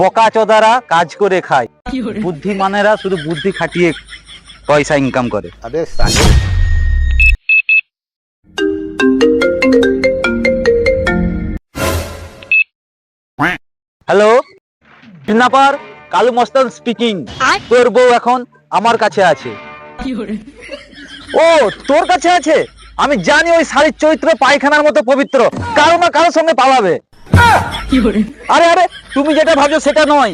বকাচোদারা কাজ করে খায়। বুদ্ধিমানেরা শুধু বুদ্ধি খাটিয়ে পয়সা ইনকাম করে। হ্যালো? বিনাপার কালু মস্তান স্পিকিং তোর বউ এখন আমার কাছে আছে। ও তোর কাছে আছে? আমি জানি ওই শাড়ির চরিত্র পায়খানার মতো পবিত্র। কারও না কারোর সঙ্গে পালাবে। আরে আরে তুমি যেটা ভাবছ সেটা নয়।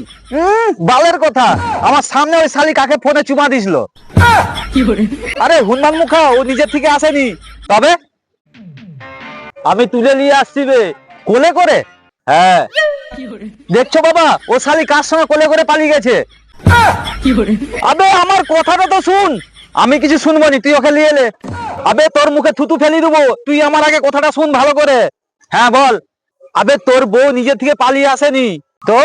বালের কথা। আমার সামনে ওই শালি কাকে ফোনে চুমা দিছিল। আরে হুন্নান মুখা ও নিজের থেকে আসেনি। তবে? আমি তুলে নিয়ে আসছি বে কোলে করে? হ্যাঁ। দেখছ বাবা ও শালি কার সঙ্গে কোলে করে পালিয়ে গেছে? আবে আমার কথাটা তো শুন। আমি কিছু শুনব নি তুই ওকে নিয়ে এলে আবে তোর মুখে থুতু ফেলি দেবো। তুই আমার আগে কথাটা শুন ভালো করে। হ্যাঁ বল। আবে তোর বউ নিজে থেকে পালিয়ে আসেনি। তো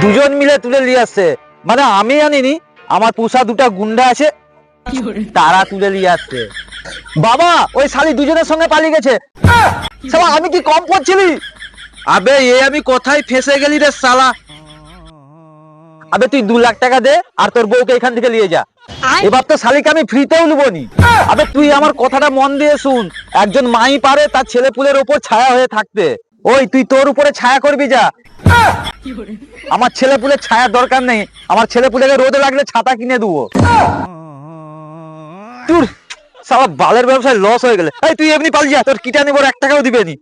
দুজন মিলে তুলে নিয়ে আসছে। মানে আমি আনিনি আমার পুষা দুটা গুন্ডা আছে তারা তুলে নিয়ে আসছে। বাবা ওই শালি দুজনের সঙ্গে পালিয়ে গেছে। শালা আমি কি কম করছিলি আবে এ আমি কোথায় ফেসে গেলি রে শালা? আবে তুই দু লাখ টাকা দে আর তোর বউকে এখান থেকে নিয়ে যা। এবার তো শালিকে আমি ফ্রিতেও নেব নি। আবে তুই আমার কথাটা মন দিয়ে শুন। একজন মাই পারে তার ছেলে পুলের ওপর ছায়া হয়ে থাকতে। ওই, তুই তোর উপরে ছায়া করবি যা। আমার ছেলে পুলে ছায়ার দরকার নেই। আমার ছেলে পুলেকে রোদে লাগলে ছাতা কিনে দেবো। তুর সব বালের ব্যবসায় লস হয়ে গেলে। এই, তুই এমনি পালিয়ে যা, তোর কিটা নেব এক টাকাও দিবে নি।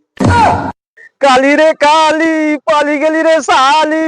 কালি রে কালি, পালি গেলি রে শালি